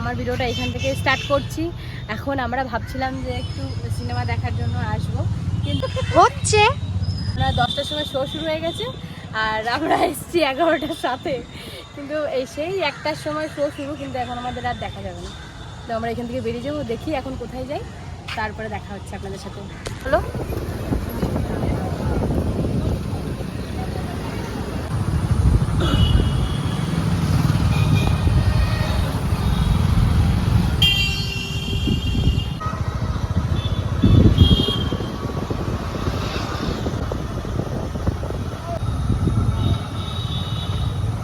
আমার ভিডিওটা এখান থেকে স্টার্ট করছি। এখন আমরা ভাবছিলাম যে একটু সিনেমা দেখার জন্য আসব। কিন্তু হচ্ছে। আমরা দশটার সময় শো শুরু হয়ে গেছে আর আমরা এসেছি এগারোটার সাথে। কিন্তু এই সেই একটার সময় শো শুরু কিন্তু এখন আমাদের আর দেখা যাবে না। তো আমরা এখান থেকে বেরিয়ে যাব দেখি এখন কোথায় যাই। তারপরে দেখা হচ্ছে আপনাদের সাথে। হ্যালো?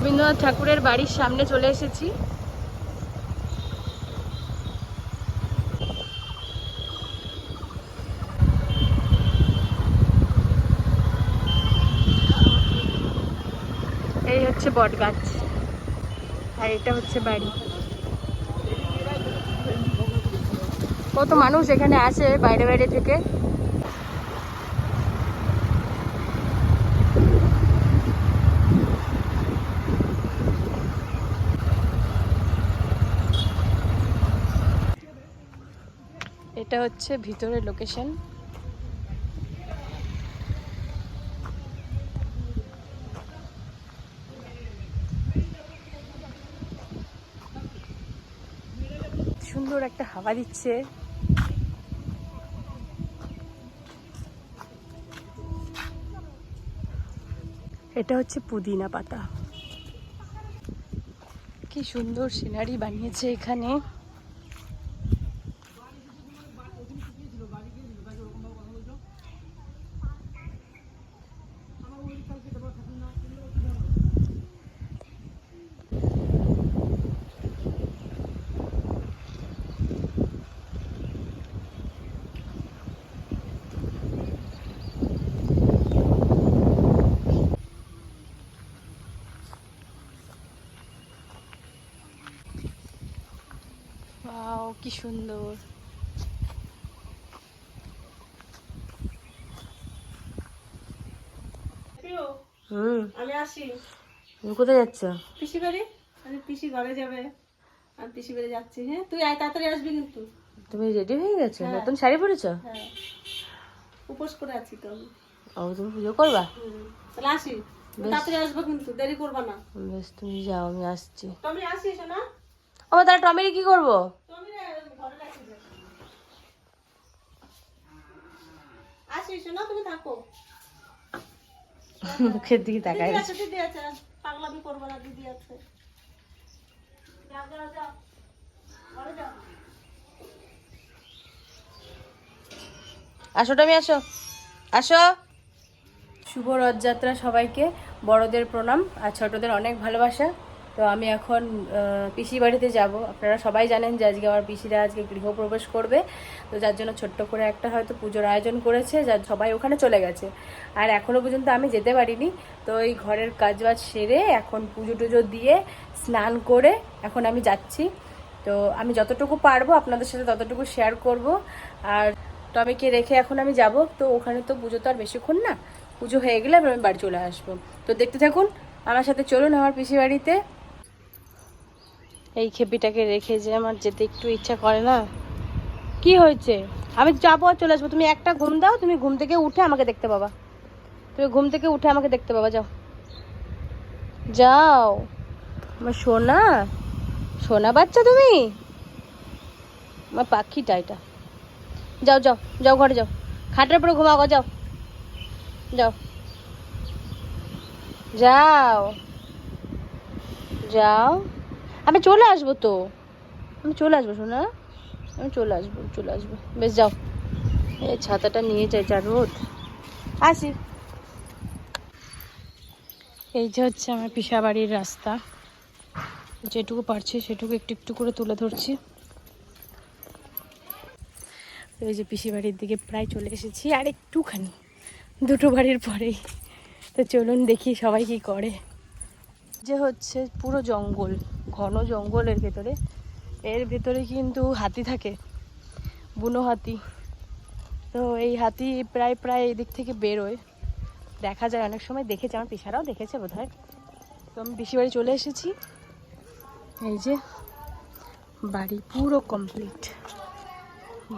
রবীন্দ্রনাথ ঠাকুরের বাড়ির সামনে চলে এসেছি। এই হচ্ছে বট গাছ আর এটা হচ্ছে বাড়ি। কত মানুষ এখানে আসে বাইরে বাইরে থেকে? এটা হচ্ছে ভিতরের লোকেশন সুন্দর একটা হাওয়া দিচ্ছে। এটা হচ্ছে পুদিনা পাতা। কি সুন্দর সিনারি বানিয়েছে এখানে ওয়াও কি সুন্দর। হুম। আমি আসি। কোথায় যাচ্ছ? পিসি বাড়ি? আমি পিসি ঘরে যাবে। আমি পিসি বাড়ি যাচ্ছি হ্যাঁ? তুই আয় তাড়াতাড়ি আসবি কিন্তু। তুমি রেডি হয়ে গেছো? নতুন শাড়ি পরেছো? হ্যাঁ। উপোস করে আছি তো আমি। ও তুমি পুজো করবা? তাহলে আসি। তাড়াতাড়ি আসব কিন্তু দেরি করবা না। বেশ তুমি যাও আমি আসছি। তুমি আসিস না? ও তাহলে টমেরি কি করব তুমি রে, ঘরে রাখি দে। তুমি থাকো। মুখের দিকে তাকাই দিদি আছে দিদি আছে পাগলামি করব না দিদি আছে। যাও যাও যাও ঘরে যাও। আসো টমি আসো। আসো। শুভ রথযাত্রা সবাইকে বড়দের প্রণাম আর ছোটদের অনেক ভালোবাসা। তো আমি এখন পিসি বাড়িতে যাব। আপনারা সবাই জানেন যে আজকে আমার পিসিরা আজকে গৃহপ্রবেশ করবে। তো যার জন্য ছোট্ট করে একটা হয়তো পুজোর আয়োজন করেছে, যার সবাই ওখানে চলে গেছে। আর এখনও পর্যন্ত আমি যেতে পারিনি। তো এই ঘরের কাজবাজ সেরে এখন পুজো টুজো দিয়ে স্নান করে এখন আমি যাচ্ছি। তো আমি যতটুকু পারব আপনাদের সাথে ততটুকু শেয়ার করব। আর টমিকে রেখে এখন আমি যাব। তো ওখানে তো পুজো তো আর বেশিক্ষণ না। পুজো হয়ে গেলে আমি বাড়ি চলে আসব। তো দেখতে থাকুন, আমার সাথে চলুন আমার পিসি বাড়িতে। এই খেপিটাকে রেখে যে আমার যেতে একটু ইচ্ছা করে না। কি হয়েছে? আমি যাব আর চলে আসব। তুমি একটা ঘুম দাও, তুমি ঘুম থেকে উঠে আমাকে দেখতে পাবা। তুমি ঘুম থেকে উঠে আমাকে দেখতে পাবা, যাও। যাও। আমার সোনা? সোনা বাচ্চা তুমি? আমার পাখিটা এটা। যাও যাও যাও ঘরে, যাও। খাটের উপরে ঘুমাও যাও। যাও। যাও। যাও। আমি চলে আসব তো। আমি চলে আসব, শোনা। আমি চলে আসব চলে আসব। বেশ, যাও। এই ছাতাটা নিয়ে যাই, যা রোদ। আসি। এই যে হচ্ছে আমার পিসা বাড়ির রাস্তা। যেটুকু পারছি সেটুকু একটু একটু করে তুলে ধরছি। ওই যে পিসি বাড়ির দিকে প্রায় চলে এসেছি, আর একটুখানি। দুটো বাড়ির পরেই। তো চলুন দেখি সবাই কি করে। যে হচ্ছে পুরো জঙ্গল। ঘন জঙ্গলের ভেতরে। এর ভেতরে কিন্তু হাতি থাকে, বুনো হাতি। তো এই হাতি প্রায় প্রায় এদিক থেকে বেরোয়। দেখা যায়, অনেক সময় দেখেছে, আমার পিসারাও দেখেছে বোধ হয় তো আমি পিসি বাড়ি চলে এসেছি। এই যে, বাড়ি পুরো কমপ্লিট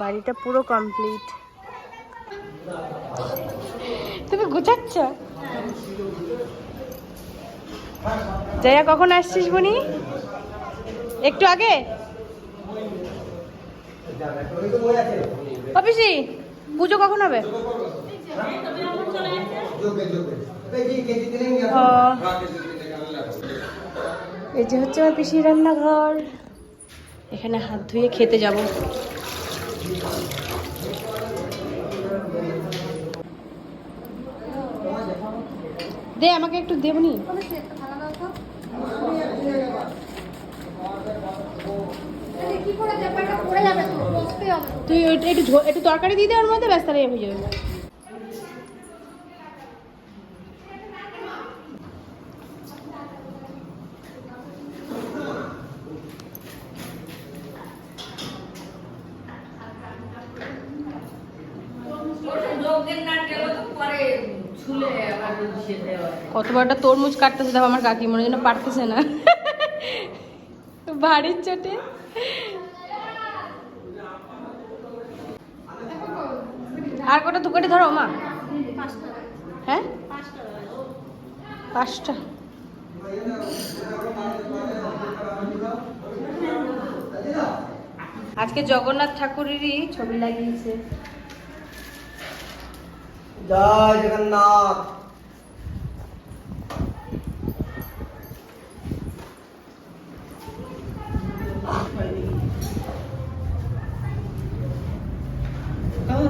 বাড়িটা পুরো কমপ্লিট তুমি গোছাচ্ছ? জয়া কখন আসছিস বনি? একটু আগে? অফিসি, পুজো কখন হবে? এই যে হচ্ছে আমার পিসির রান্নাঘর। এখানে হাত ধুয়ে খেতে যাব। দে, আমাকে একটু দেবনি কি করে ব্যাপারটা পড়ে যাবে তো বসতে হবে তো। তুই একটু একটু তরকারি দিয়ে দে, ওর মধ্যে ব্যস্ত হয়ে যাবে। কত বড়টা তরমুজ কাটতেছে, দেখো আমার কাকি মনে জন্য পারতেছে না। বাড়ির চোটে। আর কটা দুকাটি ধরো মা। হ্যাঁ? পাঁচটা। আজকে জগন্নাথ ঠাকুরেরই ছবি লাগিয়েছে। জয় জগন্নাথ এত বেলা পাওয়া যাবে বলতে পারছি না না। বস মন্দিরে বস না, রান্নাটা আমি নিয়ে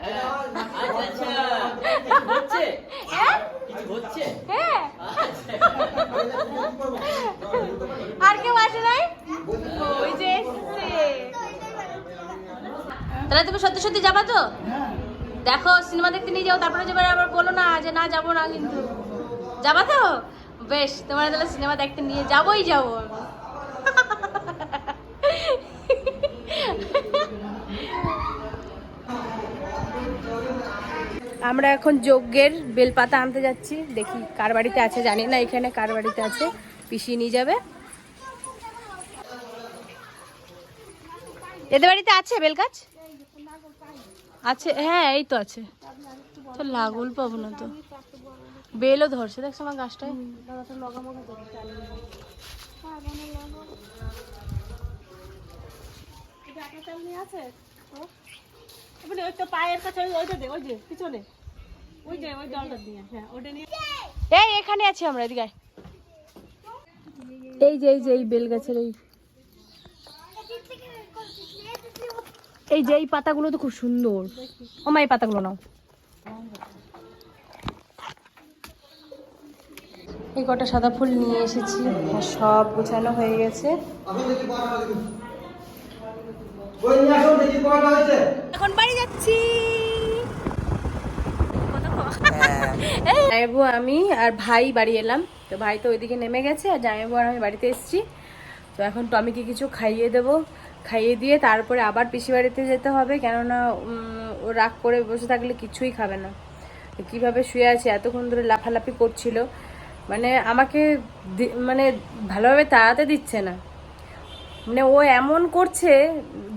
আর কেউ আসে নাই? তাহলে তুমি সত্যি সত্যি যাবা তো? দেখো, সিনেমা দেখতে নিয়ে যাও, তারপরে যাবে আবার বলো না যে না, যাব না কিন্তু। যাবা তো? বেশ, তোমার তাহলে সিনেমা দেখতে নিয়ে যাবোই যাব। আমরা এখন যজ্ঞের বেলপাতা আনতে যাচ্ছি। দেখি কার বাড়িতে আছে, জানি না এখানে কার বাড়িতে আছে। পিসিয়ে নিয়ে যাবে। এদের বাড়িতে আছে বেল গাছ? আছে হ্যাঁ এই তো আছে। তো লাগুল পাবো না তো। বেলও ধরছে দেখছ আমার গাছটায়। আছে? ও? ওই তো পায়ের কাছে ওই- ওইটা দে, ওই যে, পিছনে। ওই যে, ওই জলটা দিয়ে, হ্যাঁ, ওটা নিয়ে- এই এখানে আছি আমরা এদিকে এই যে এই যে এই বেল গাছের এই এই যে এই পাতাগুলো তো খুব সুন্দর। ও মা এই পাতাগুলো নাও। এই কটা সাদা ফুল নিয়ে এসেছি। সব গোছানো হয়ে গেছে আসুন দেখি কয়টা হয়েছে বই নিয়ে আসুন দেখি কয়টা হয়েছে এখন বাড়ি যাচ্ছি জামাইবু আমি আর ভাই বাড়ি এলাম। তো ভাই তো ওইদিকে নেমে গেছে আর জামাইবু আর আমি বাড়িতে এসেছি। তো এখন টমিকে কিছু খাইয়ে দেব। খাইয়ে দিয়ে তারপরে আবার পিসি বাড়িতে যেতে হবে। কেননা ও রাগ করে বসে থাকলে কিছুই খাবে না। কীভাবে শুয়ে আছে, এতক্ষণ ধরে লাফালাফি করছিল। মানে আমাকে মানে ভালোভাবে তাড়াতে দিচ্ছে না। মানে ও এমন করছে,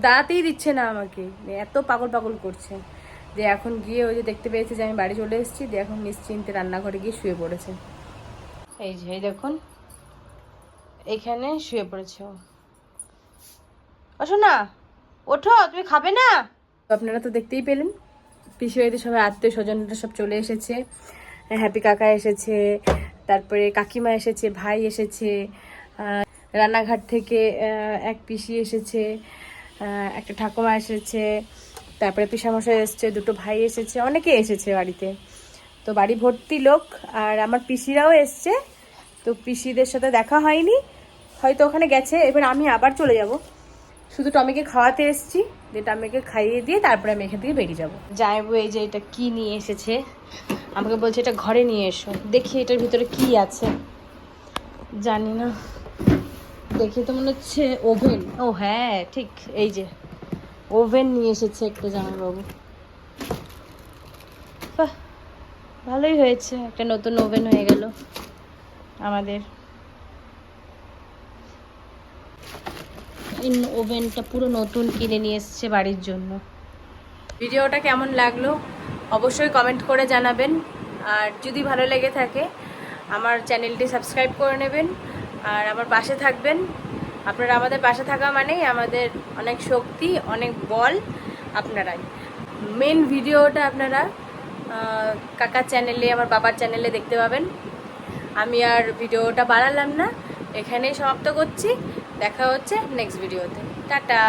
দাঁড়াতেই দিচ্ছে না আমাকে। এত পাগল পাগল করছে। যে এখন গিয়ে ওই যে দেখতে পেয়েছে যে আমি বাড়ি চলে এসেছি। দিয়ে এখন নিশ্চিন্তে রান্নাঘরে গিয়ে শুয়ে পড়েছে। এই যে, এই দেখুন। এখানে শুয়ে পড়েছে ওঠো না ওঠো, তুমি খাবে না? আপনারা তো দেখতেই পেলেন, পিসি বাড়িতে সবাই আত্মীয় স্বজনরা সব চলে এসেছে। হ্যাপি কাকা এসেছে, তারপরে কাকিমা এসেছে, ভাই এসেছে রান্নাঘাট থেকে এক পিসি এসেছে একটা ঠাকুমা এসেছে তারপরে পিসামশাই এসেছে, দুটো ভাই এসেছে, অনেকে এসেছে বাড়িতে। তো বাড়ি ভর্তি লোক, আর আমার পিসিরাও এসছে। তো পিসিদের সাথে দেখা হয়নি, হয়তো ওখানে গেছে, এবার আমি আবার চলে যাব। শুধু টমিকে খাওয়াতে এসেছি, দিয়ে টমিকে খাইয়ে দিয়ে তারপরে আমি এখান থেকে বেরিয়ে যাব। যাইবো এই যে এটা কি নিয়ে এসেছে? আমাকে বলছে এটা ঘরে নিয়ে এসো। দেখি এটার ভিতরে কি আছে। জানি না। দেখি তো মনে হচ্ছে ওভেন। ও হ্যাঁ ঠিক, এই যে। ওভেন নিয়ে এসেছে একটা জামাইবাবু। বাহ, ভালোই হয়েছে, একটা নতুন ওভেন হয়ে গেল আমাদের। ওভেনটা পুরো নতুন কিনে নিয়ে এসছে বাড়ির জন্য। ভিডিওটা কেমন লাগল অবশ্যই কমেন্ট করে জানাবেন। আর যদি ভালো লেগে থাকে, আমার চ্যানেলটি সাবস্ক্রাইব করে নেবেন। আর আমার পাশে থাকবেন। আপনারা আমাদের পাশে থাকা মানেই আমাদের অনেক শক্তি, অনেক বল আপনারাই। মেন ভিডিওটা আপনারা কাকা কাকার চ্যানেলে আমার বাবার চ্যানেলে দেখতে পাবেন। আমি আর ভিডিওটা বাড়ালাম না। এখানেই সমাপ্ত করছি। দেখা হচ্ছে নেক্সট ভিডিওতে টাটা!